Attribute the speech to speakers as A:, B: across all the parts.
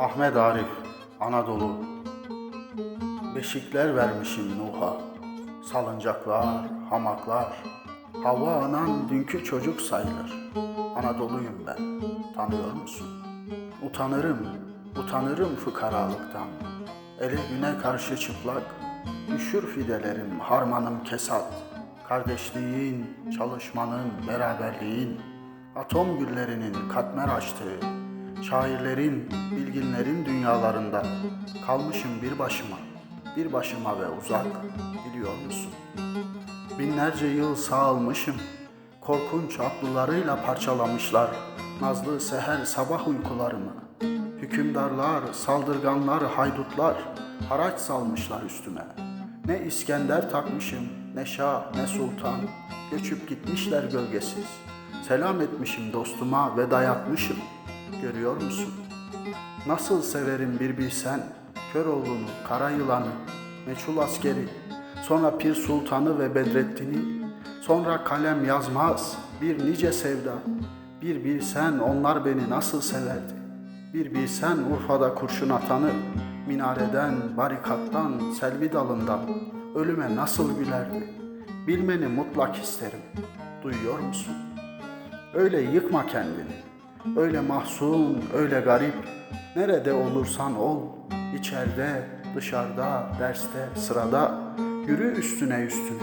A: Ahmet Arif, Anadolu. Beşikler vermişim Nuh'a. Salıncaklar, hamaklar. Hava anan dünkü çocuk sayılır. Anadoluyum ben, tanıyor musun? Utanırım, utanırım fıkaralıktan. Ele güne karşı çıplak, üşür fidelerim, harmanım kesat. Kardeşliğin, çalışmanın, beraberliğin, atom güllerinin katmer açtığı, şairlerin, bilginlerin dünyalarında kalmışım bir başıma, bir başıma ve uzak, biliyor musun? Binlerce yıl sağalmışım, korkunç aklılarıyla parçalamışlar nazlı seher sabah uykularımı. Hükümdarlar, saldırganlar, haydutlar haraç salmışlar üstüme. Ne İskender takmışım, ne şah, ne sultan. Göçüp gitmişler gölgesiz. Selam etmişim dostuma ve dayatmışım. Görüyor musun? Nasıl severim bir bilsen, Köroğlu'nu, kara yılanı, meçhul askeri, sonra Pir Sultan'ı ve Bedrettin'i, sonra kalem yazmaz bir nice sevda. Bir bilsen onlar beni nasıl severdi. Bir bilsen Urfa'da kurşun atanı, minareden, barikattan, selvi dalından ölüme nasıl gülerdi. Bilmeni mutlak isterim. Duyuyor musun? Öyle yıkma kendini. Öyle mahzun, öyle garip. Nerede olursan ol. içeride, dışarıda, derste, sırada. Yürü üstüne üstüne.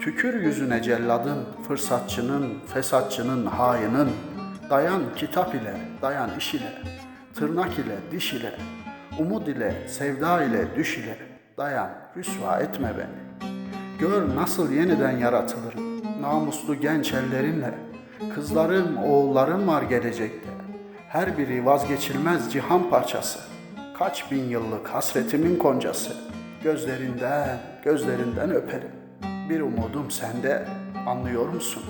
A: Tükür yüzüne celladın, fırsatçının, fesatçının, hainin. Dayan kitap ile, dayan iş ile. Tırnak ile, diş ile. Umut ile, sevda ile, düş ile. Dayan, rüsva etme beni. Gör nasıl yeniden yaratılırım. Namuslu genç ellerinle. Kızlarım, oğullarım var gelecekte. Her biri vazgeçilmez cihan parçası. Kaç bin yıllık hasretimin koncası. Gözlerinden, gözlerinden öperim. Bir umudum sende, anlıyor musun?